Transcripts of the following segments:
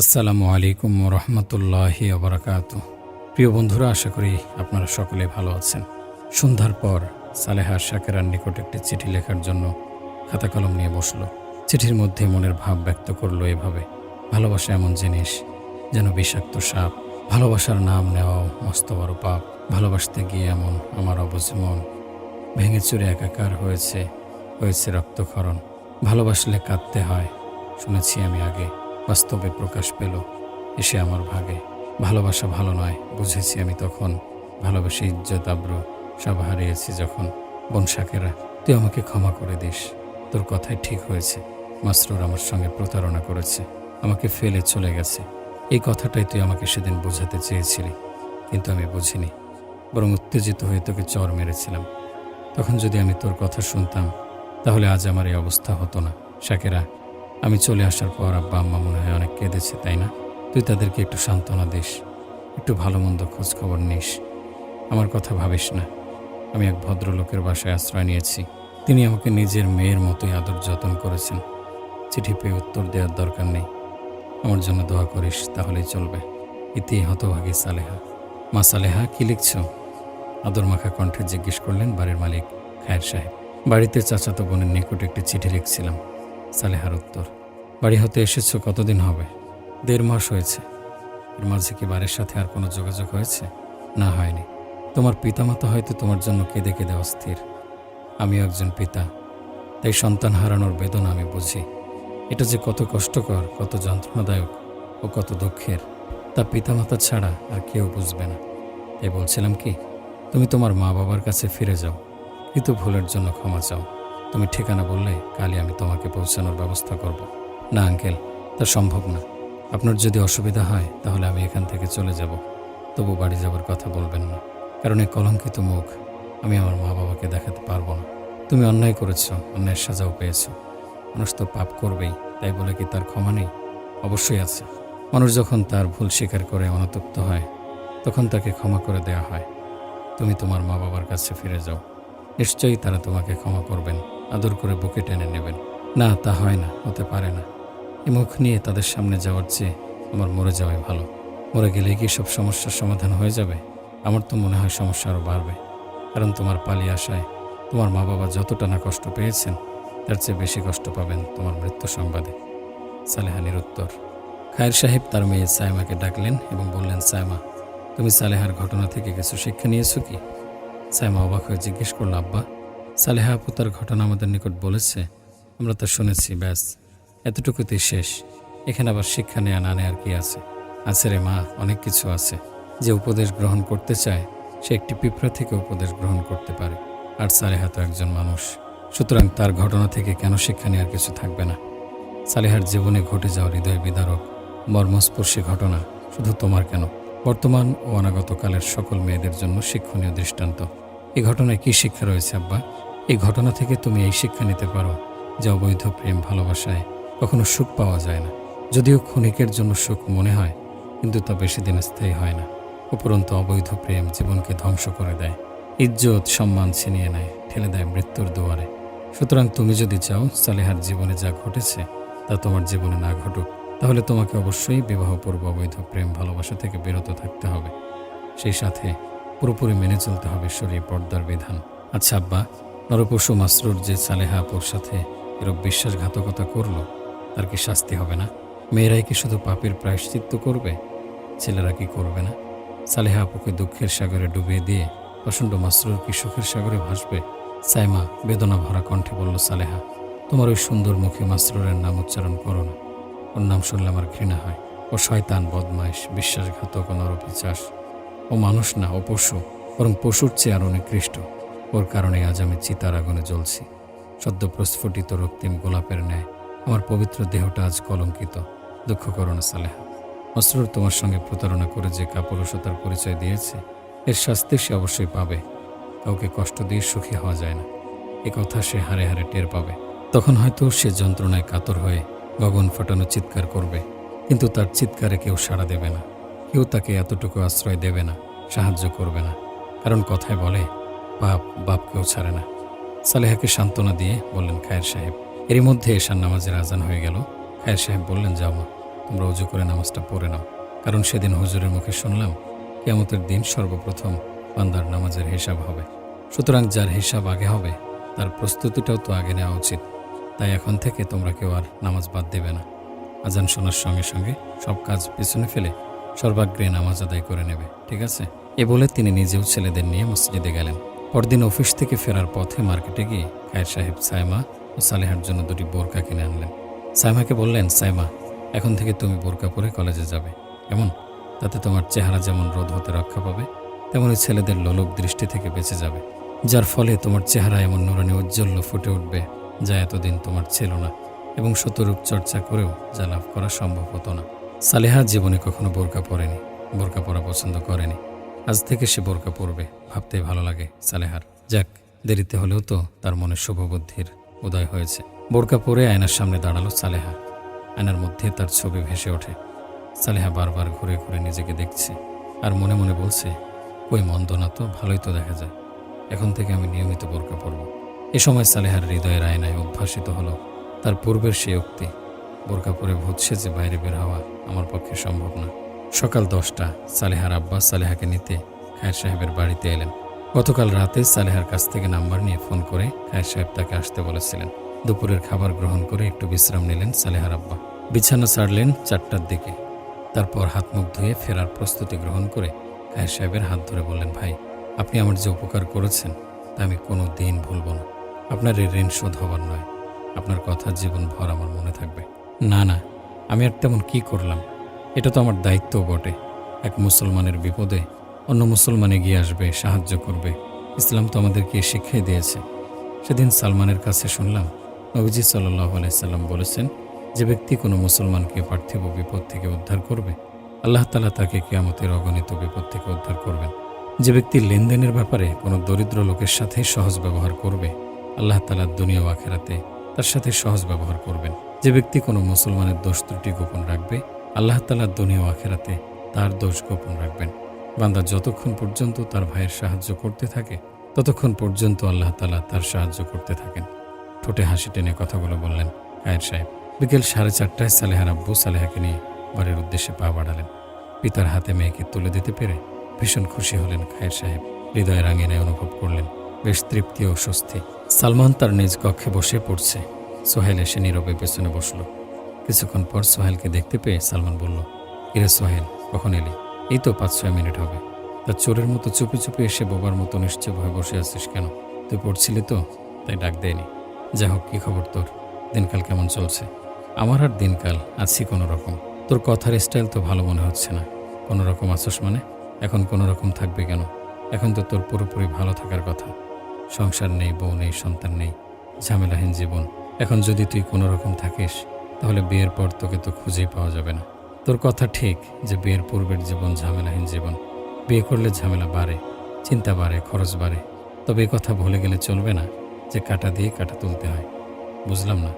আসসালামু আলাইকুম রহমতুল্লাহি আবরাকাত প্রিয় বন্ধুরা, আশা করি আপনারা সকলে ভালো আছেন। সন্ধ্যার পর সালেহা শাকেরার নিকট একটি চিঠি লেখার জন্য খাতা কলম নিয়ে বসল। চিঠির মধ্যে মনের ভাব ব্যক্ত করল এভাবে, ভালোবাসা এমন জিনিস যেন বিষাক্ত সাপ, ভালোবাসার নাম নেওয়াও মস্ত বড় পাপ, ভালোবাসতে গিয়ে এমন আমার অবুঝ মন ভেঙে চুরে একাকার হয়েছে হয়েছে রক্তক্ষরণ। ভালোবাসলে কাঁদতে হয়, শুনেছি আমি আগে। বাস্তবে প্রকাশ পেল। এসে আমার ভাগে, ভালোবাসা ভালো নয়, বুঝেছি আমি তখন। ভালোবাসি ইজ্জত আব্রু, সব হারিয়েছি যখন। বনশাকেরা তুই আমাকে ক্ষমা করে দিস। তোর কথাই ঠিক হয়েছে। মাসরুর আমার সঙ্গে প্রতারণা করেছে। আমাকে ফেলে চলে গেছে। এই কথাটাই তুই আমাকে সেদিন বোঝাতে চেয়েছিলি। কিন্তু আমি বুঝিনি। বরং উত্তেজিত হয়ে তোকে চর মেরেছিলাম। তখন যদি আমি তোর কথা শুনতাম, তাহলে আজ আমার এই অবস্থা হতো না। শাকেরা আমি চলে আসার পর আব্বা, আম্মা মনে হয় অনেক কেঁদেছে, তাই না? তুই তাদেরকে একটু সান্ত্বনা দিস, একটু ভালো মন্দ খোঁজখবর নিস। আমার কথা ভাবিস না। আমি এক ভদ্রলোকের বাসায় আশ্রয় নিয়েছি। তিনি আমাকে নিজের মেয়ের মতোই আদর যত্ন করেছেন। চিঠি পেয়ে উত্তর দেওয়ার দরকার নেই। আমার জন্য দোয়া করিস, তাহলেই চলবে। ইতি হতভাগী সালেহা। মা সালেহা, কি লিখছ? আদর মাখা কণ্ঠে জিজ্ঞেস করলেন বাড়ির মালিক খায়ের সাহেব। বাড়িতে চাচাতো বোনের নিকট একটি চিঠি লিখছিলাম। সালেহার উত্তর। বাড়ি হতে এসেছ, কতদিন হবে? দেড় মাস হয়েছে। এর মাঝে কি বাড়ির সাথে আর কোনো যোগাযোগ হয়েছে? না, হয়নি। তোমার পিতামাতা হয়তো তোমার জন্য কেঁদে কেঁদে অস্থির। আমিও একজন পিতা। তাই সন্তান হারানোর বেদনা আমি বুঝি। এটা যে কত কষ্টকর, কত যন্ত্রণাদায়ক ও কত দুঃখের, তা পিতামাতা ছাড়া আর কেউ বুঝবে না। তাই বলছিলাম কি, তুমি তোমার মা বাবার কাছে ফিরে যাও, কিন্তু ভুলের জন্য ক্ষমা চাও। তুমি ঠিকানা বললে কালই আমি তোমাকে পৌঁছানোর ব্যবস্থা করব। না, আঙ্কেল, তা সম্ভব না। আপনার যদি অসুবিধা হয়, তাহলে আমি এখান থেকে চলে যাব। তবু বাড়ি যাবার কথা বলবেন না। কারণ এই কলঙ্কিত মুখ, আমি আমার মা বাবাকে দেখাতে পারব না। তুমি অন্যায় করেছ, অন্যায়ের সাজাও পেয়েছ। মানুষ তো পাপ করবেই, তাই বলে কি তার ক্ষমা নেই? অবশ্যই আছে। মানুষ যখন তার ভুল স্বীকার করে অনুতপ্ত হয়, তখন তাকে ক্ষমা করে দেয়া হয়। তুমি তোমার মা বাবার কাছে ফিরে যাও। নিশ্চয়ই তারা তোমাকে ক্ষমা করবেন, আদর করে বুকে টেনে নেবেন। না, তা হয় না, হতে পারে না। এ মুখ নিয়ে তাদের সামনে যাওয়ার চেয়ে আমার মরে যাওয়াই ভালো। মরে গেলে কি সব সমস্যার সমাধান হয়ে যাবে? আমার তো মনে হয় সমস্যা আরও বাড়বে। কারণ তোমার পালিয়ে আসায় তোমার মা বাবা যতটা না কষ্ট পেয়েছেন, তার চেয়ে বেশি কষ্ট পাবেন তোমার মৃত্যু সংবাদে। সালেহানির উত্তর খায়ের সাহেব তার মেয়ে সায়মাকে ডাকলেন এবং বললেন, সায়মা, তুমি সালেহার ঘটনা থেকে কিছু শিক্ষা নিয়েছো কি? সায়মা অবাক হয়ে জিজ্ঞেস করল, আব্বা, সালেহা আপু তার ঘটনা আমাদের নিকট বলেছে। আমরা তা শুনেছি, ব্যাস। এতটুকুতেই শেষ। এখানে আবার শিক্ষা নেয়া না নেয়ার কি আছে? আছে রে মা, অনেক কিছু আছে। যে উপদেশ গ্রহণ করতে চায়, সে একটি পিঁপড়া থেকে উপদেশ গ্রহণ করতে পারে। আর সালেহা তো একজন মানুষ। সুতরাং তার ঘটনা থেকে কেন শিক্ষা নেওয়ার কিছু থাকবে না? সালেহার জীবনে ঘটে যাওয়া হৃদয় বিদারক, মর্মস্পর্শী ঘটনা, শুধু তোমার কেন? বর্তমান ও অনাগতকালের সকল মেয়েদের জন্য শিক্ষণীয় দৃষ্টান্ত। এই ঘটনায় কী শিক্ষা রয়েছে, আব্বা? এই ঘটনা থেকে তুমি এই শিক্ষা নিতে পারো, যে অবৈধ প্রেম ভালোবাসায় কখনো সুখ পাওয়া যায় না। যদিও ক্ষণিকের জন্য সুখ মনে হয়, কিন্তু তা বেশি দিন স্থায়ী হয় না। উপরন্তু অবৈধ প্রেম জীবনকে ধ্বংস করে দেয়। ইজ্জত, সম্মান ছিনিয়ে নেয়, ঠেলে দেয় মৃত্যুর দুয়ারে। সুতরাং তুমি যদি চাও সালেহার জীবনে যা ঘটেছে, তা তোমার জীবনে না ঘটুক, তাহলে তোমাকে অবশ্যই বিবাহপূর্ব অবৈধ প্রেম ভালোবাসা থেকে বিরত থাকতে হবে। সেই সাথে পুরোপুরি মেনে চলতে হবে শরীর পর্দার বিধান। আচ্ছা আব্বা, নরপশু মাসরুর যে সালেহা আপুর সাথে এরূপ বিশ্বাসঘাতকতা করল তার কি শাস্তি হবে না। মেয়েরাই কি শুধু পাপের প্রায়শ্চিত্ত করবে? ছেলেরা কি করবে না? সালেহা আপুকে দুঃখের সাগরে ডুবিয়ে দিয়ে প্রচণ্ড মাসরুর কি সুখের সাগরে ভাসবে? সাইমা বেদনা ভরা কণ্ঠে বলল, সালেহা, তোমার ওই সুন্দর মুখে মাসরুরের নাম উচ্চারণ করো না। ওর নাম শুনলে আমার ঘৃণা হয়। ও শয়তান, বদমাইশ, বিশ্বাসঘাতক ও নরপিচাস ও মানুষ না, ও পশু, বরং পশুর চেয়ে আরও নিকৃষ্ট ওর কারণে আজ আমি চিতার আগুনে জ্বলছি। সদ্য প্রস্ফুটিত রক্তিম গোলাপের ন্যায় আমার পবিত্র দেহটা আজ কলঙ্কিত। দুঃখ করো না সালেহা। মসরুর তোমার সঙ্গে প্রতারণা করে যে কাপুরুষতার পরিচয় দিয়েছে, এর শাস্তি সে অবশ্যই পাবে। কাউকে কষ্ট দিয়ে সুখী হওয়া যায় না। এ কথা সে হারে হারে টের পাবে। তখন হয়তো সে যন্ত্রণায় কাতর হয়ে গগন ফাটানো চিৎকার করবে। কিন্তু তার চিৎকারে কেউ সাড়া দেবে না। কেউ তাকে এতটুকু আশ্রয় দেবে না, সাহায্য করবে না। কারণ কথায় বলে বাপ বাপকেও ছাড়ে না। সালেহাকে সান্ত্বনা দিয়ে বললেন, খায়ের সাহেব এরই মধ্যে এশার নামাজের আজান হয়ে গেল। খায়ের সাহেব বললেন, যাও মা, তোমরা উজু করে নামাজটা পড়ে নাও। কারণ সেদিন হুজুরের মুখে শুনলাম, কেয়ামতের দিন সর্বপ্রথম বান্দার নামাজের হিসাব হবে। সুতরাং যার হিসাব আগে হবে, তার প্রস্তুতিটাও তো আগে নেওয়া উচিত। তাই এখন থেকে তোমরা কেউ আর নামাজ বাদ দেবে না। আজান শোনার সঙ্গে সঙ্গে সব কাজ পিছনে ফেলে সর্বাগ্রে নামাজ আদায় করে নেবে, ঠিক আছে? এ বলে তিনি নিজেও ছেলেদের নিয়ে মসজিদে গেলেন। পরদিন অফিস থেকে ফেরার পথে মার্কেটে গিয়ে খায়ের সাহেব সাইমা ও সালেহার জন্য দুটি বোরকা কিনে আনলেন। সাইমাকে বললেন, সাইমা, এখন থেকে তুমি বোরকা পরে কলেজে যাবে। কেমন? তাতে তোমার চেহারা যেমন রোদ হতে রক্ষা পাবে, তেমনি ছেলেদের লোলক দৃষ্টি থেকে বেঁচে যাবে। যার ফলে তোমার চেহারা এমন নুরানি ঔজ্জ্বল্য ফুটে উঠবে যা এতদিন তোমার ছিল না এবং শতরূপ চর্চা করেও যা লাভ করা সম্ভব হতো না। সালেহা জীবনে কখনো বোরকা পরেনি, বোরকা পরা পছন্দ করেনি। আজ থেকে সে বোরকা পরবে, ভাবতেই ভালো লাগে সালেহার। যাক, দেরিতে হলেও তো তার মনে শুভবুদ্ধির উদয় হয়েছে। বোরকা পরে আয়নার সামনে দাঁড়াল সালেহা। আয়নার মধ্যে তার ছবি ভেসে ওঠে। সালেহা বারবার ঘুরে ঘুরে নিজেকে দেখছে আর মনে মনে বলছে কই মন্দ না তো, ভালোই তো দেখা যায়। এখন থেকে আমি নিয়মিত বোরকা পরব। এ সময় সালেহার হৃদয়ের আয়নায় উদ্ভাসিত হলো। তার পূর্বের সেই উক্তি, বোরকা পরে ভূত সেজে বাইরে বের হওয়া আমার পক্ষে সম্ভব না। সকাল দশটা, সালেহার আব্বা সালেহাকে নিতে খায়ের সাহেবের বাড়িতে এলেন। গতকাল রাতে সালেহার কাছ থেকে নাম্বার নিয়ে ফোন করে খায়ের সাহেব তাকে আসতে বলেছিলেন। দুপুরের খাবার গ্রহণ করে একটু বিশ্রাম নিলেন সালেহার আব্বা। বিছানা ছাড়লেন চারটার দিকে। তারপর হাত মুখ ধুয়ে ফেরার প্রস্তুতি গ্রহণ করে খায়ের সাহেবের হাত ধরে বললেন, ভাই, আপনি আমার যে উপকার করেছেন, তা আমি কোনো দিন ভুলব না। আপনার এই ঋণ শোধ হবার নয়। আপনার কথা জীবনভর আমার মনে থাকবে। না না, আমি আর তেমন কী করলাম? এটা তো আমার দায়িত্বও বটে। এক মুসলমানের বিপদে অন্য মুসলমান এগিয়ে আসবে, সাহায্য করবে। ইসলাম তো আমাদেরকে শিক্ষাই দিয়েছে। সেদিন সালমানের কাছে শুনলাম, নবীজি সাল্লাহ আলাইসাল্লাম বলেছেন, যে ব্যক্তি কোনো মুসলমানকে পার্থিব বিপদ থেকে উদ্ধার করবে, আল্লাহ তালা তাকে কেয়ামতের অগণিত বিপদ থেকে উদ্ধার করবেন। যে ব্যক্তি লেনদেনের ব্যাপারে কোনো দরিদ্র লোকের সাথে সহজ ব্যবহার করবে, আল্লাহ তালা দুনিয়া আখেরাতে তার সাথে সহজ ব্যবহার করবেন। যে ব্যক্তি কোনো মুসলমানের দোষ ত্রুটি গোপন রাখবে, আল্লাহ তালা দুনিয়া আখেরাতে তার দোষ গোপন রাখবেন। বান্দা যতক্ষণ পর্যন্ত তার ভাইয়ের সাহায্য করতে থাকে, ততক্ষণ পর্যন্ত আল্লাহ তালা তার সাহায্য করতে থাকেন। ঠোঁটে হাসি টেনে কথাগুলো বললেন কায়ের সাহেব। বিকেল সাড়ে চারটায় সালেহার আব্বু সালেহাকে নিয়ে বাড়ির উদ্দেশ্যে পা বাড়ালেন। পিতার হাতে মেয়েকে তুলে দিতে পেরে ভীষণ খুশি হলেন খায়ের সাহেব। হৃদয় রাঙিনায় অনুভব করলেন, বেশ তৃপ্তি ও স্বস্তি। সালমান তার নিজ কক্ষে বসে পড়ছে। সোহেল এসে নীরবে পেছনে বসল। কিছুক্ষণ পর সোহেলকে দেখতে পেয়ে সালমান বলল, ইরে সোহেল, কখন এলি? এই তো পাঁচ ছয় মিনিট হবে। তা চোরের মতো চুপি চুপি এসে বোবার মতো নিশ্চয় ভয়ে বসে আছিস কেন? তুই পড়ছিলি তো, তাই ডাক দেয়নি। যা হোক, কী খবর তোর? দিনকাল কেমন চলছে? আমার আর দিনকাল, আছি কোনো রকম। তোর কথার স্টাইল তো ভালো মনে হচ্ছে না। কোনো রকম আছোস মানে? এখন কোনো রকম থাকবে কেন? এখন তো তোর পুরোপুরি ভালো থাকার কথা। সংসার নেই, বউ নেই, সন্তান নেই, ঝামেলাহীন জীবন। এখন যদি তুই কোনো রকম থাকিস, তাহলে বিয়ের পর তোকে তো খুঁজেই পাওয়া যাবে না। তোর কথা ঠিক যে বিয়ের পূর্বের জীবন ঝামেলাহীন জীবন, বিয়ে করলে ঝামেলা বাড়ে, চিন্তা বাড়ে, খরচ বাড়ে। তবে এই কথা ভুলে গেলে চলবে না যে কাটা দিয়ে কাটা তুলতে হয়। বুঝলাম না।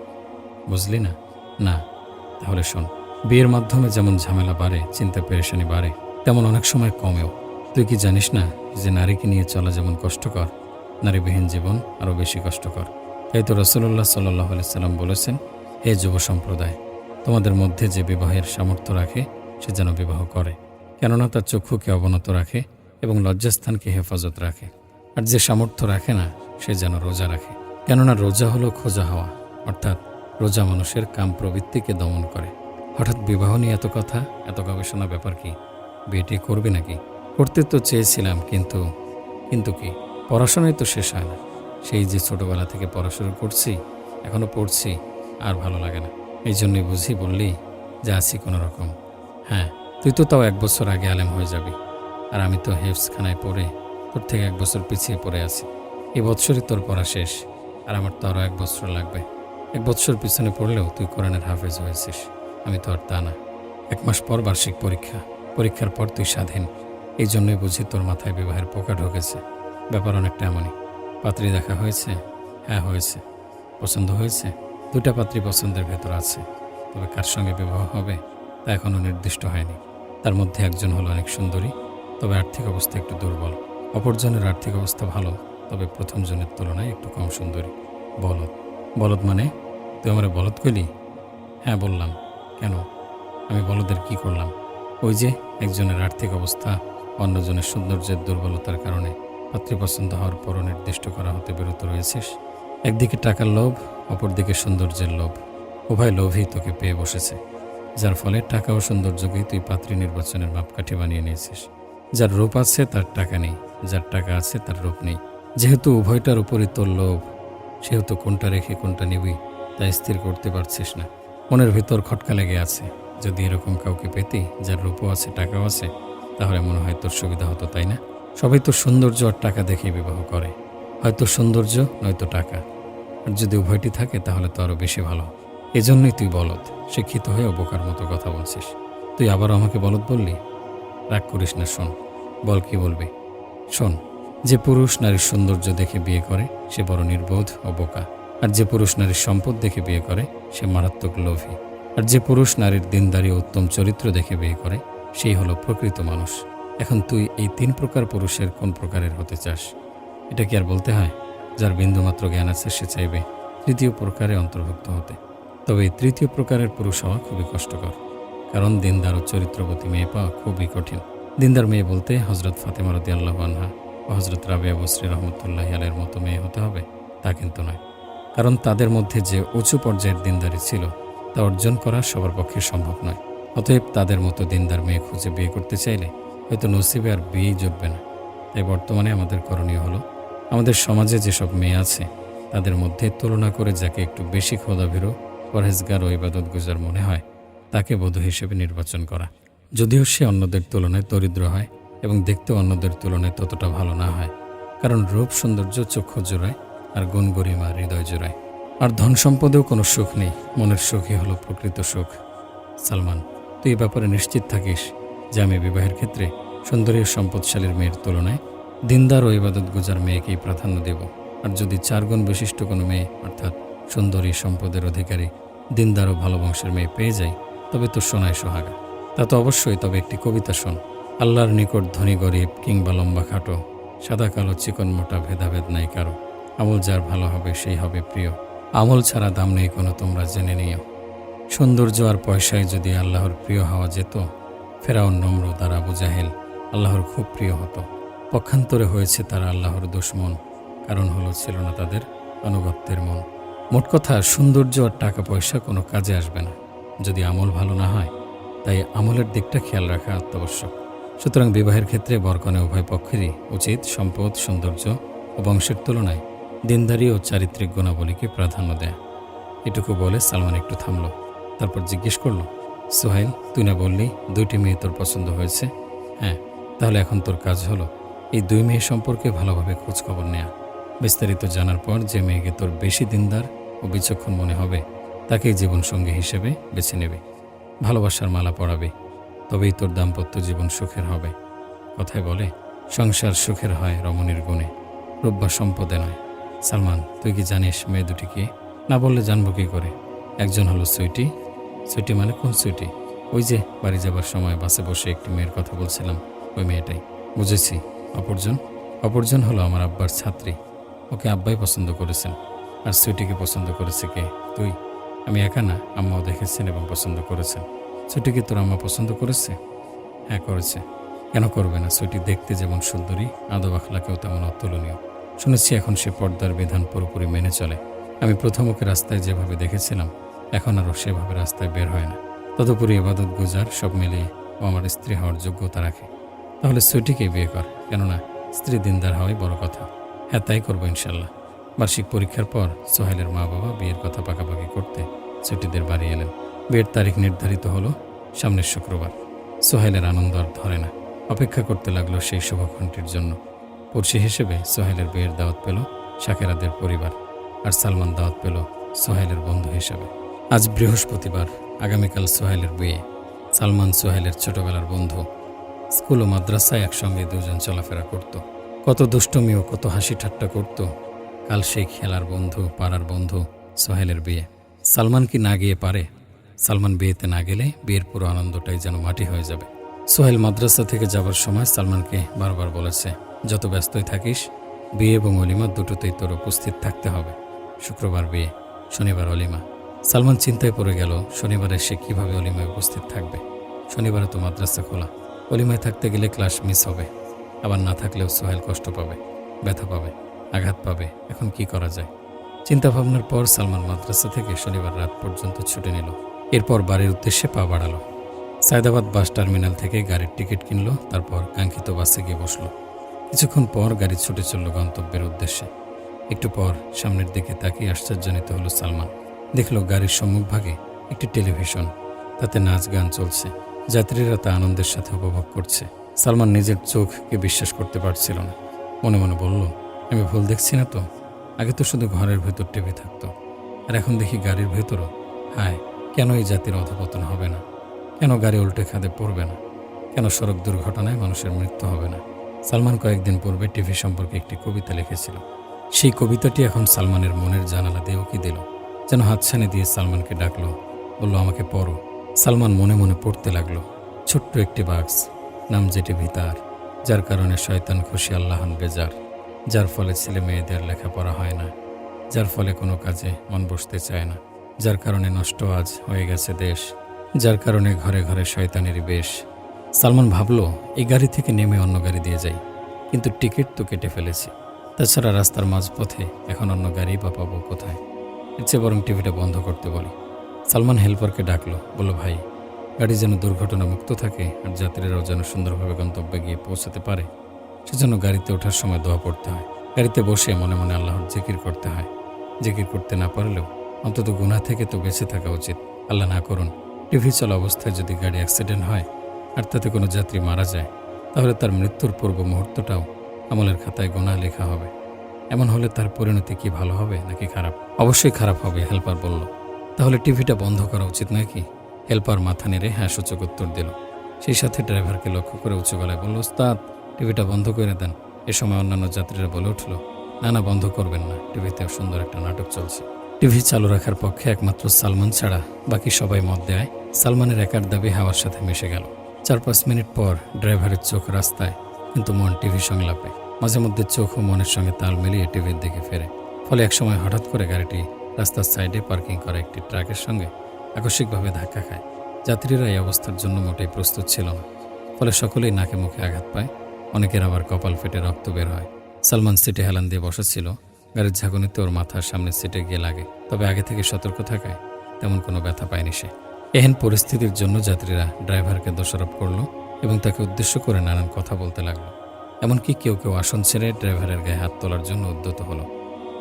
বুঝলি না? না। তাহলে শোন, বিয়ের মাধ্যমে যেমন ঝামেলা বাড়ে, চিন্তা পেরেশানি বাড়ে, তেমন অনেক সময় কমেও। তুই কি জানিস না যে নারীকে নিয়ে চলা যেমন কষ্টকর, নারীবিহীন জীবন আরও বেশি কষ্টকর। তাই তো রসুল্লাহ সাল্লাহ সাল্লাম বলেছেন, হে যুব সম্প্রদায় তোমাদের মধ্যে যে বিবাহের সামর্থ্য রাখে, সে যেন বিবাহ করে। কেননা তার চক্ষুকে অবনত রাখে এবং লজ্জাস্থানকে হেফাজত রাখে। আর যে সামর্থ্য রাখে না, সে যেন রোজা রাখে। কেননা রোজা হলো খোঁজা হওয়া, অর্থাৎ রোজা মানুষের কাম প্রবৃত্তিকে দমন করে। হঠাৎ বিবাহ নিয়ে এত কথা, এত গবেষণা ব্যাপার কি? বিয়েটি করবে নাকি? করতে তো চেয়েছিলাম, কিন্তু কিন্তু কি? পড়াশোনাই তো শেষ হয় না। সেই যে ছোটবেলা থেকে পড়াশুনো করছি এখনও পড়ছি, আর ভালো লাগে না। এই জন্যই বুঝি বললি যে আছি কোনো রকম। হ্যাঁ তুই তো তাও এক বছর আগে আলেম হয়ে যাবি। আর আমি তো হেফসখানায় পড়ে তোর থেকে এক বছর পিছিয়ে পড়ে আছি। এই বৎসরই তোর পড়া শেষ, আর আমার তো আরও এক বছর লাগবে। এক বছর পিছনে পড়লেও তুই কোরআনের হাফেজ হয়েছিস। আমি তো আর তা না। এক মাস পর বার্ষিক পরীক্ষা, পরীক্ষার পর তুই স্বাধীন। এই জন্যই বুঝি তোর মাথায় বিবাহের পোকা ঢুকেছে। ব্যাপার অনেকটা এমনই। পাত্রী দেখা হয়েছে? হ্যাঁ হয়েছে। পছন্দ হয়েছে? দুটা পাত্রী পছন্দের ভেতর আছে, তবে কার সঙ্গে বিবাহ হবে তা এখনও নির্দিষ্ট হয়নি। তার মধ্যে একজন হলো অনেক সুন্দরী, তবে আর্থিক অবস্থা একটু দুর্বল। অপরজনের আর্থিক অবস্থা ভালো, তবে প্রথমজনের তুলনায় একটু কম সুন্দরী। বলদ। বলদ মানে? তুই আমার বলদ কইলি? হ্যাঁ বললাম। কেন? আমি বলদের কি করলাম? ওই যে একজনের আর্থিক অবস্থা অন্যজনের সৌন্দর্যের দুর্বলতার কারণে পাত্রী পছন্দ হওয়ার পরও নির্দিষ্ট করা হতে বিরত রয়েছিস? একদিকে টাকার লোভ, অপরদিকে সৌন্দর্যের লোভ। উভয় লোভই তোকে পেয়ে বসেছে, যার ফলে টাকা ও সৌন্দর্যকেই তুই পাত্রী নির্বাচনের মাপকাঠি বানিয়ে নিয়েছিস। যার রূপ আছে, তার টাকা নেই, যার টাকা আছে, তার রূপ নেই। যেহেতু উভয়টার উপরই তোর লোভ, সেহেতু কোনটা রেখে কোনটা নিবি, তা স্থির করতে পারছিস না। মনের ভিতর খটকা লেগে আছে, যদি এরকম কাউকে পেতি, যার রূপও আছে, টাকাও আছে, তাহলে মনে হয় তোর সুবিধা হতো, তাই না? সবাই তো সৌন্দর্য আর টাকা দেখেই বিবাহ করে। হয়তো সৌন্দর্য নয়তো টাকা। যদি উভয়টি থাকে, তাহলে তো আরও বেশি ভালো। এজন্যই তুই বলদ, শিক্ষিত হয়ে বোকার মতো কথা বলছিস। তুই আবার আমাকে বলদ বললি? রাগ করিস না, শোন। বল কি বলবি? শোন, যে পুরুষ নারীর সৌন্দর্য দেখে বিয়ে করে, সে বড় নির্বোধ ও বোকা আর যে পুরুষ নারীর সম্পদ দেখে বিয়ে করে, সে মারাত্মক লোভী। আর যে পুরুষ নারীর দিনদারি উত্তম চরিত্র দেখে বিয়ে করে, সেই হলো প্রকৃত মানুষ। এখন তুই এই তিন প্রকার পুরুষের কোন প্রকারের হতে চাস? এটা কি আর বলতে হয়? যার বিন্দুমাত্র জ্ঞান আছে, সে চাইবে তৃতীয় প্রকারে অন্তর্ভুক্ত হতে। তবে তৃতীয় প্রকারের পুরুষ হওয়া খুবই কষ্টকর। কারণ দিনদার ও চরিত্রবতী মেয়ে পাওয়া খুবই কঠিন। দিনদার মেয়ে বলতে হজরত ফাতেমা রদি আল্লাহ আনহা ও হজরত রাবিয়া বসরি রহমতুল্লাহ আলের মতো মেয়ে হতে হবে, তা কিন্তু নয়। কারণ তাদের মধ্যে যে উঁচু পর্যায়ের দিনদারি ছিল, তা অর্জন করা সবার পক্ষে সম্ভব নয়। অতএব তাদের মতো দিনদার মেয়ে খুঁজে বিয়ে করতে চাইলে হয়তো নসিবে আর বিয়েই জুটবে না। তাই বর্তমানে আমাদের করণীয় হলো আমাদের সমাজে যেসব মেয়ে আছে, তাদের মধ্যে তুলনা করে যাকে একটু বেশি খোদাভীরু পরহেজগার ও ইবাদত গুজার মনে হয়, তাকে বধূ হিসেবে নির্বাচন করা। যদিও সে অন্যদের তুলনায় দরিদ্র হয় এবং দেখতে অন্যদের তুলনায় ততটা ভালো না হয়, কারণ রূপ সৌন্দর্য চক্ষু জোড়ায় আর গুণ গরিমা হৃদয় জোড়ায়। আর ধন সম্পদেও কোনো সুখ নেই, মনের সুখই হলো প্রকৃত সুখ। সালমান, তুই এ ব্যাপারে নিশ্চিত থাকিস যে আমি বিবাহের ক্ষেত্রে সুন্দরী সম্পদশালীর মেয়ের তুলনায় দিনদার ও ইবাদত গুজার মেয়েকেই প্রাধান্য দেব। আর যদি চারগুণ বিশিষ্ট কোনো মেয়ে, অর্থাৎ সুন্দরী, সম্পদের অধিকারী, দিনদার ও ভালো বংশের মেয়ে পেয়ে যাই তবে তো শোনায় সোহাগা। তা তো অবশ্যই, তবে একটি কবিতা শোন। আল্লাহর নিকট ধনী, গরিব কিংবা লম্বা খাটো সাদা কালো চিকন, মোটা, ভেদাভেদ নাই কারও। আমল যার ভালো হবে, সেই হবে প্রিয়। আমল ছাড়া দাম নেই কোনো, তোমরা জেনে নিও। সৌন্দর্য আর পয়সায় যদি আল্লাহর প্রিয় হওয়া যেত, ফেরাউন নম্র তারা আবু জাহেল আল্লাহর খুব প্রিয় হতো। পক্ষান্তরে হয়েছে তারা আল্লাহর দুশ্মন। কারণ হলো, ছিল না তাদের আনুগত্যের মন। মোট কথা, সৌন্দর্য আর টাকা পয়সা কোনো কাজে আসবে না। যদি আমল ভালো না হয়, তাই আমলের দিকটা খেয়াল রাখা অত্যাবশ্যক সুতরাং বিবাহের ক্ষেত্রে বরকনে উভয় পক্ষেরই উচিত সম্পদ, সৌন্দর্য ও বংশের তুলনায় দিনদারি ও চারিত্রিক গুণাবলীকে প্রাধান্য দেয়। এটুকু বলে সালমান একটু থামল, তারপর জিজ্ঞেস করল সোহেল তুই না বললি দুইটি মেয়ে তোর পছন্দ হয়েছে? হ্যাঁ তাহলে এখন তোর কাজ হলো এই দুই মেয়ে সম্পর্কে ভালোভাবে খোঁজখবর নেয়া। বিস্তারিত জানার পর যে মেয়েকে তোর বেশি দিনদার ও বিচক্ষণ মনে হবে, তাকেই জীবনসঙ্গী হিসেবে বেছে নেবে। ভালোবাসার মালা পড়াবে তবেই তোর দাম্পত্য জীবন সুখের হবে। কথায় বলে, সংসার সুখের হয় রমণীর গুণে রূপবা সম্পদে নয়। সালমান, তুই কি জানিস মেয়ে দুটি কি না বললে জানব কী করে? একজন হলো সুইটি সুইটি মানে কোন সুইটি? ওই যে বাড়ি যাবার সময় বাসে বসে একটি মেয়ের কথা বলছিলাম, ওই মেয়েটাই। বুঝেছি। অপরজন অপরজন হলো আমার আব্বার ছাত্রী। ওকে আব্বাই পছন্দ করেছেন, আর সুইটিকে পছন্দ করেছে কে? তুই। আমি একা না, আম্মাও দেখেছেন এবং পছন্দ করেছেন। সুইটিকে তোর আম্মা পছন্দ করেছে? হ্যাঁ করেছে। কেন করবে না? সুইটি দেখতে যেমন সুন্দরী, আদব আখলাকেও তেমন অতুলনীয়। শুনেছি এখন সে পর্দার বিধান পুরোপুরি মেনে চলে। আমি প্রথম ওকে রাস্তায় যেভাবে দেখেছিলাম, এখন আরও সেভাবে রাস্তায় বের হয় না। তদুপরি এবাদত গুজার সব মিলিয়ে ও আমার স্ত্রী হওয়ার যোগ্যতা রাখে। তাহলে সুইটিকে বিয়ে কর, কেননা স্ত্রী দিনদার হওয়াই বড় কথা। হ্যাঁ তাই করব ইনশাল্লাহ। বার্ষিক পরীক্ষার পর সোহেলের মা বাবা বিয়ের কথা পাকাপাকি করতে ছুটিদের বাড়ি এলেন। বিয়ের তারিখ নির্ধারিত হলো সামনের শুক্রবার। সোহেলের আনন্দ আর ধরে না। অপেক্ষা করতে লাগল সেই শুভক্ষণটির জন্য। পড়শি হিসেবে সোহেলের বিয়ের দাওয়াত পেল শাকেরাদের পরিবার আর সালমান দাওয়াত পেল সোহেলের বন্ধু হিসেবে। আজ বৃহস্পতিবার আগামীকাল সোহেলের বিয়ে। সালমান সোহেলের ছোটবেলার বন্ধু স্কুল ও মাদ্রাসায় একসঙ্গে দুজন চলাফেরা করত। কত দুষ্টমি ও কত হাসি ঠাট্টা করত। কাল সেই খেলার বন্ধু, পাড়ার বন্ধু, সোহেলের বিয়ে। সালমান কি না গিয়ে পারে? সালমান বিয়েতে না গেলে বিয়ের পুরো আনন্দটাই যেন মাটি হয়ে যাবে। সোহেল মাদ্রাসা থেকে যাবার সময় সালমানকে বারবার বলেছে, যত ব্যস্তই থাকিস, বিয়ে এবং অলিমা দুটোতেই তোর উপস্থিত থাকতে হবে। শুক্রবার বিয়ে, শনিবার অলিমা। সালমান চিন্তায় পড়ে গেল, শনিবারে সে কীভাবে অলিমায় উপস্থিত থাকবে? শনিবারে তো মাদ্রাসা খোলা। অলিমায় থাকতে গেলে ক্লাস মিস হবে। আবার না থাকলেও সোহেল কষ্ট পাবে, ব্যথা পাবে, আঘাত পাবে। এখন কি করা যায়? চিন্তা ভাবনার পর সালমান মাদ্রাসা থেকে শনিবার রাত পর্যন্ত ছুটে নিল। এরপর বাড়ির উদ্দেশ্যে পা বাড়ালো। সায়দাবাদ বাস টার্মিনাল থেকে গাড়ির টিকিট কিনলো, তারপর কাঙ্ক্ষিত বাসে গিয়ে বসল। কিছুক্ষণ পর গাড়ি ছুটে চলল গন্তব্যের উদ্দেশ্যে। একটু পর সামনের দিকে তাকিয়ে আশ্চর্যজনিত হলো সালমান। দেখল গাড়ির সম্মুখভাগে একটি টেলিভিশন। তাতে নাচ গান চলছে। যাত্রীরা তা আনন্দের সাথে উপভোগ করছে। সালমান নিজের চোখকে বিশ্বাস করতে পারছিল না। মনে মনে বলল, আমি ভুল দেখছি না তো? আগে তো শুধু ঘরের ভেতর টিভি থাকতো। আর এখন দেখি গাড়ির ভেতরও। হায়, কেন এই জাতির অধপতন হবে না? কেন গাড়ি উল্টে খাদে পড়বে না? কেন সড়ক দুর্ঘটনায় মানুষের মৃত্যু হবে না? সালমান কয়েকদিন পূর্বে টিভি সম্পর্কে একটি কবিতা লিখেছিল। সেই কবিতাটি এখন সালমানের মনের জানালা দিয়ে উকি দিল? যেন হাতছানি দিয়ে সালমানকে ডাকলো, বলল, আমাকে পড়ো। সালমান মনে মনে পড়তে লাগল, ছোট্ট একটি বাক্স, নাম যেটি ভিতার, যার কারণে শয়তান খুশি আল্লাহন বেজার, যার ফলে ছেলে মেয়েদের লেখাপড়া হয় না, যার ফলে কোনো কাজে মন বসতে চায় না, যার কারণে নষ্ট আজ হয়ে গেছে দেশ, যার কারণে ঘরে ঘরে শয়তানের বেশ। সালমান ভাবল, এই গাড়ি থেকে নেমে অন্য গাড়ি দিয়ে যাই, কিন্তু টিকিট তো কেটে ফেলেছি। তাছাড়া রাস্তার মাঝপথে এখন অন্য গাড়ি বা পাবো কোথায়? চেয়ে বরং টিভিটা বন্ধ করতে বলি। সালমান হেল্পারকে ডাকলো, বলল, ভাই, গাড়ি যেন দুর্ঘটনা মুক্ত থাকে আর যাত্রীরাও যেন সুন্দরভাবে গন্তব্যে গিয়ে পৌঁছাতে পারে, সেজন্য গাড়িতে ওঠার সময় দোয়া পড়তে হয়। গাড়িতে বসে মনে মনে আল্লাহর জিকির করতে হয়। জিকির করতে না পারলেও অন্তত গুনাহ থেকে তো বেঁচে থাকা উচিত। আল্লাহ না করুন, টিভি চলা অবস্থায় যদি গাড়ি অ্যাক্সিডেন্ট হয় আর তাতে কোনো যাত্রী মারা যায়, তাহলে তার মৃত্যুর পূর্ব মুহূর্তটাও আমলের খাতায় গোনা লেখা হবে। এমন হলে তার পরিণতি কি ভালো হবে নাকি খারাপ? অবশ্যই খারাপ হবে, হেল্পার বলল। তাহলে টিভিটা বন্ধ করা উচিত নয় কি হেল্পার মাথা নেড়ে হ্যাঁ সূচক উত্তর দিল। সেই সাথে ড্রাইভারকে লক্ষ্য করে উঁচু গলায় বলল, ওস্তাদ, টিভিটা বন্ধ করে দেন। এ সময় অন্যান্য যাত্রীরা বলে উঠল, না না, বন্ধ করবেন না। টিভিতে সুন্দর একটা নাটক চলছে। টিভি চালু রাখার পক্ষে একমাত্র সালমান ছাড়া বাকি সবাই মত দেয়। সালমানের একার দাবি হাওয়ার সাথে মিশে গেল। চার পাঁচ মিনিট পর ড্রাইভারের চোখ রাস্তায়, কিন্তু মন টিভি সংলাপে। মাঝে মধ্যে চোখ ও মনের সঙ্গে তাল মিলিয়ে টিভির দিকে ফেরে। ফলে একসময় হঠাৎ করে গাড়িটি রাস্তার সাইডে পার্কিং করা একটি ট্রাকের সঙ্গে আকস্মিকভাবে ধাক্কা খায়। যাত্রীরা এই অবস্থার জন্য মোটেই প্রস্তুত ছিল না। ফলে সকলেই নাকে মুখে আঘাত পায়। অনেকের আবার কপাল ফেটে রক্ত বের হয়। সালমান সিটে হেলান দিয়ে বসেছিল গাড়ির ঝাঁকুনিতে ওর মাথার সামনে সিটে গিয়ে লাগে। তবে আগে থেকে সতর্ক থাকায় তেমন কোনো ব্যথা পায়নি সে। এহেন পরিস্থিতির জন্য যাত্রীরা ড্রাইভারকে দোষারোপ করল এবং তাকে উদ্দেশ্য করে নানান কথা বলতে লাগল। এমনকি কেউ কেউ আসন ছেড়ে ড্রাইভারের গায়ে হাত তোলার জন্য উদ্যত হলো।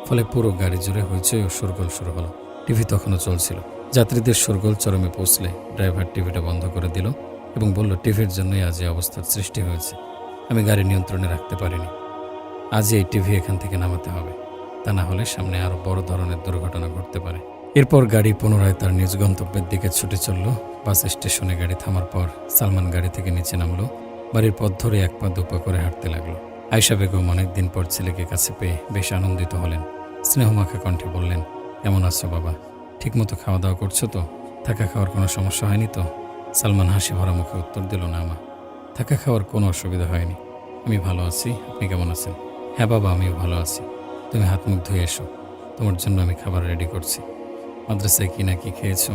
ফলে পুরো গাড়ি জুড়ে হইচই ও শোরগোল শুরু হলো। টিভি তখনও চলছিল। যাত্রীদের শোরগোল চরমে পৌঁছলে ড্রাইভার টিভিটা বন্ধ করে দিল এবং বলল, টিভির জন্যই আজ এই অবস্থার সৃষ্টি হয়েছে। আমি গাড়ি নিয়ন্ত্রণে রাখতে পারিনি। আজই এই টিভি এখান থেকে নামাতে হবে। তা না হলে সামনে আরও বড় ধরনের দুর্ঘটনা ঘটতে পারে। এরপর গাড়ি পুনরায় তার নিজ গন্তব্যের দিকে ছুটে চলল। বাস স্টেশনে গাড়ি থামার পর সালমান গাড়ি থেকে নিচে নামলো। বাড়ির পথ ধরে এক পা দুপা করে হাঁটতে লাগল। আয়সা বেগম অনেকদিন পর ছেলেকে কাছে পেয়ে বেশ আনন্দিত হলেন। স্নেহমাখা কণ্ঠে বললেন, কেমন আছো বাবা? ঠিকমতো খাওয়া দাওয়া করছ তো? থাকা খাওয়ার কোনো সমস্যা হয়নি তো? সালমান হাসি ভরা মুখে উত্তর দিল, না মা, থাকা খাওয়ার কোনো অসুবিধা হয়নি। আমি ভালো আছি, আপনি কেমন আছেন? হ্যাঁ বাবা, আমিও ভালো আছি। তুমি হাত মুখ ধুয়ে এসো। তোমার জন্য আমি খাবার রেডি করছি। মাদ্রাসায় কি না কি খেয়েছো?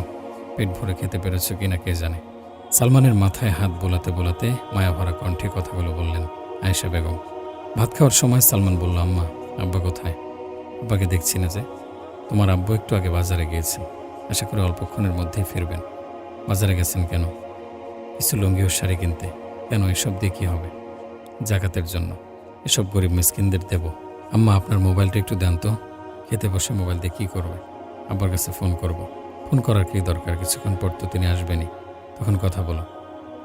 পেট ভরে খেতে পেরেছ কি না কে জানে? সালমানের মাথায় হাত বোলাতে বোলাতে মায়া ভরা কণ্ঠে কথাগুলো বললেন আয়েশা বেগম। ভাত খাওয়ার সময় সালমান বলল, আম্মা, আব্বা কোথায়? আব্বাকে দেখছি না যে। তোমার আব্বু একটু আগে বাজারে গিয়েছেন। আশা করি অল্পক্ষণের মধ্যেই ফিরবেন। বাজারে গেছেন কেন? কিছু লুঙ্গি ও শাড়ি কিনতে। কেন এসব দিয়ে কী হবে? জাকাতের জন্য। এসব গরিব মিসকিনদের দেব। আম্মা, আপনার মোবাইলটা একটু দেন তো। খেতে বসে মোবাইল দিয়ে কী করবে? আব্বার কাছে ফোন করব। ফোন করার কি দরকার? কিছুক্ষণ পর তো তিনি আসবেনই। তখন কথা বলো।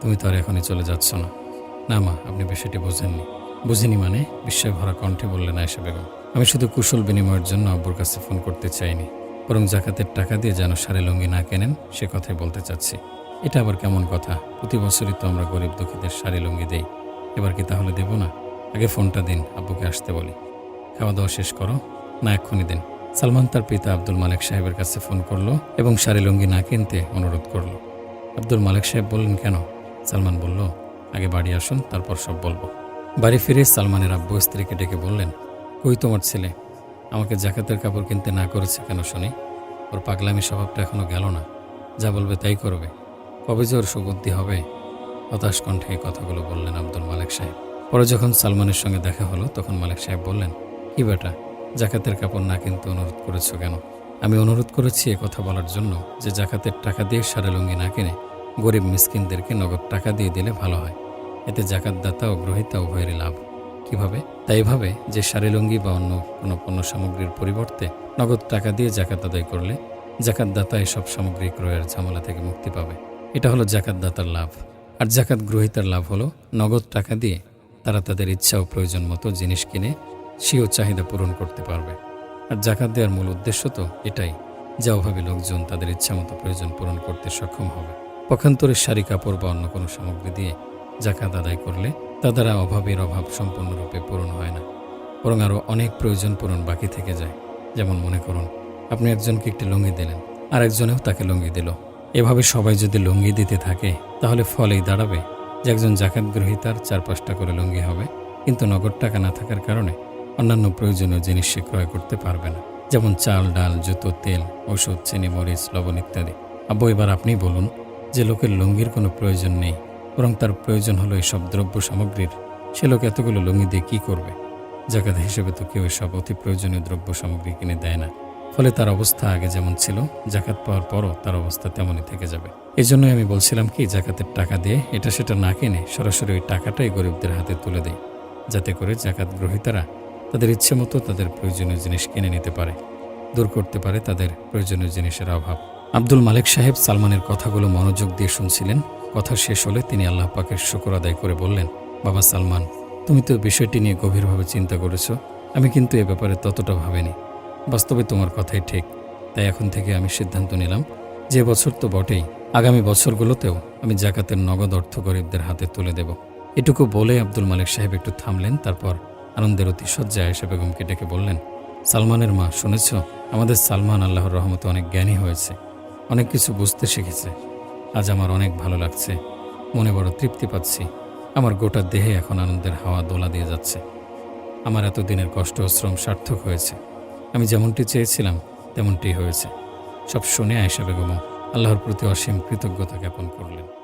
তুমি তো আর এখনই চলে যাচ্ছ না। না মা, আপনি বিষয়টি বোঝেননি। বুঝিনি মানে? বিস্ময় ভরা কণ্ঠে বললেন আয়েশা বেগম। আমি শুধু কুশল বিনিময়ের জন্য আব্বুর কাছে ফোন করতে চাইনি, বরং জাকাতের টাকা দিয়ে যেন সারে লুঙ্গি না কেনেন, সে কথাই বলতে চাচ্ছি। এটা আবার কেমন কথা? প্রতি বছরই তো আমরা গরিব দুঃখীদের শাড়ি লুঙ্গি দেই। এবার কি তাহলে দেব না? আগে ফোনটা দিন, আব্বুকে আসতে বলি। খাওয়া দাওয়া শেষ করো, না এক্ষুনি দিন। সালমান তার পিতা আব্দুল মালিক সাহেবের কাছে ফোন করল এবং শাড়ি লুঙ্গি না কিনতে অনুরোধ করল। আব্দুল মালিক সাহেব বললেন, কেন? সালমান বলল, আগে বাড়ি আসুন, তারপর সব বলব। বাড়ি ফিরে সালমানের আব্বু স্ত্রীকে ডেকে বললেন কই তোমার ছেলে। আমাকে জাকাতের কাপড় কিনতে না করেছে কেন শুনি? ওর পাগলামি স্বভাবটা এখনও গেল না। যা বলবে তাই করবে। কবে যে ওর সুবুদ্ধি হবে? হতাশ কণ্ঠে এই কথাগুলো বললেন আব্দুল মালিক সাহেব। পরে যখন সালমানের সঙ্গে দেখা হলো, তখন মালিক সাহেব বললেন, কি বেটা জাকাতের কাপড় না কিনতে অনুরোধ করেছ কেন? আমি অনুরোধ করেছি এ কথা বলার জন্য যে জাকাতের টাকা দিয়ে সারা লুঙ্গি না কিনে গরিব মিসকিনদেরকে নগদ টাকা দিয়ে দিলে ভালো হয়। এতে জাকাতদাতা ও গ্রহিতা উভয়েরই লাভ। কীভাবে? তাই ভাবে যে শাড়ি লুঙ্গি বা অন্য কোনো পণ্য সামগ্রীর পরিবর্তে নগদ টাকা দিয়ে জাকাত আদায় করলে জাকাতদাতা এসব সামগ্রী ক্রয়ের ঝামেলা থেকে মুক্তি পাবে। এটা হলো জাকাতদাতার লাভ। আর জাকাত গ্রহিতার লাভ হলো নগদ টাকা দিয়ে তারা তাদের ইচ্ছা ও প্রয়োজন মতো জিনিস কিনে সেও চাহিদা পূরণ করতে পারবে। আর জাকাত দেওয়ার মূল উদ্দেশ্য তো এটাই, যা অভাবী লোকজন তাদের ইচ্ছামতো প্রয়োজন পূরণ করতে সক্ষম হবে। পক্ষান্তরে শাড়ি, কাপড় বা অন্য কোনো সামগ্রী দিয়ে জাকাত আদায় করলে তা দ্বারা অভাবের অভাব সম্পূর্ণরূপে পূরণ হয় না, বরং আরও অনেক প্রয়োজন পূরণ বাকি থেকে যায়। যেমন মনে করুন, আপনি একজনকে একটি লুঙ্গি দিলেন আর একজনেও তাকে লুঙ্গি দিল। এভাবে সবাই যদি লুঙ্গি দিতে থাকে, তাহলে ফলেই দাঁড়াবে যে একজন জাকাত গ্রহীতার চার পাঁচটা করে লুঙ্গি হবে। কিন্তু নগদ টাকা না থাকার কারণে অন্যান্য প্রয়োজনীয় জিনিস সে ক্রয় করতে পারবে না, যেমন চাল, ডাল, জুতো, তেল, ওষুধ, চিনি, মরিচ, লবণ ইত্যাদি। আব্বু, এবার আপনি বলুন যে লোকের লুঙ্গির কোনো প্রয়োজন নেই। বরং তার প্রয়োজন হলো এসব দ্রব্য সামগ্রীর। সে লোক এতগুলো লুঙ্গি দিয়ে কী করবে? জাকাত হিসেবে তো কেউ এসব অতি প্রয়োজনীয় দ্রব্য সামগ্রী কিনে দেয় না। ফলে তার অবস্থা আগে যেমন ছিল, জাকাত পাওয়ার পরও তার অবস্থা তেমনই থেকে যাবে। এই জন্যই আমি বলছিলাম কি, জাকাতের টাকা দিয়ে এটা সেটা না কিনে সরাসরি ওই টাকাটাই গরিবদের হাতে তুলে দেয় যাতে করে জাকাত গ্রহীতারা তাদের ইচ্ছে মতো তাদের প্রয়োজনীয় জিনিস কিনে নিতে পারে। দূর করতে পারে তাদের প্রয়োজনীয় জিনিসের অভাব। আব্দুল মালিক সাহেব সালমানের কথাগুলো মনোযোগ দিয়ে শুনছিলেন। কথা শেষ হলে তিনি আল্লাহ পাকের শুকর আদায় করে বললেন, বাবা সালমান, তুমি তো বিষয়টি নিয়ে গভীরভাবে চিন্তা করেছ। আমি কিন্তু এ ব্যাপারে ততটা ভাবিনি। বাস্তবে তোমার কথাই ঠিক। তাই এখন থেকে আমি সিদ্ধান্ত নিলাম, যে বছর তো বটেই, আগামী বছরগুলোতেও আমি জাকাতের নগদ অর্থ গরিবদের হাতে তুলে দেব। এটুকু বলে আব্দুল মালিক সাহেব একটু থামলেন, তারপর আনন্দের অতিশয্যায় আয়েশা বেগমকে ডেকে বললেন, সালমানের মা, শুনেছ? আমাদের সালমান আল্লাহর রহমতে অনেক জ্ঞানী হয়েছে। অনেক কিছু বুঝতে শিখেছে। আজ আমার অনেক ভালো লাগছে। মনে বড় তৃপ্তি পাচ্ছি। আমার গোটা দেহে এখন আনন্দের হাওয়া দোলা দিয়ে যাচ্ছে। আমার এতদিনের কষ্ট ও শ্রম সার্থক হয়েছে। আমি যেমনটি চেয়েছিলাম, তেমনটি হয়েছে। সব শুনে আয়সা বেগমও আল্লাহর প্রতি অসীম কৃতজ্ঞতা জ্ঞাপন করলেন।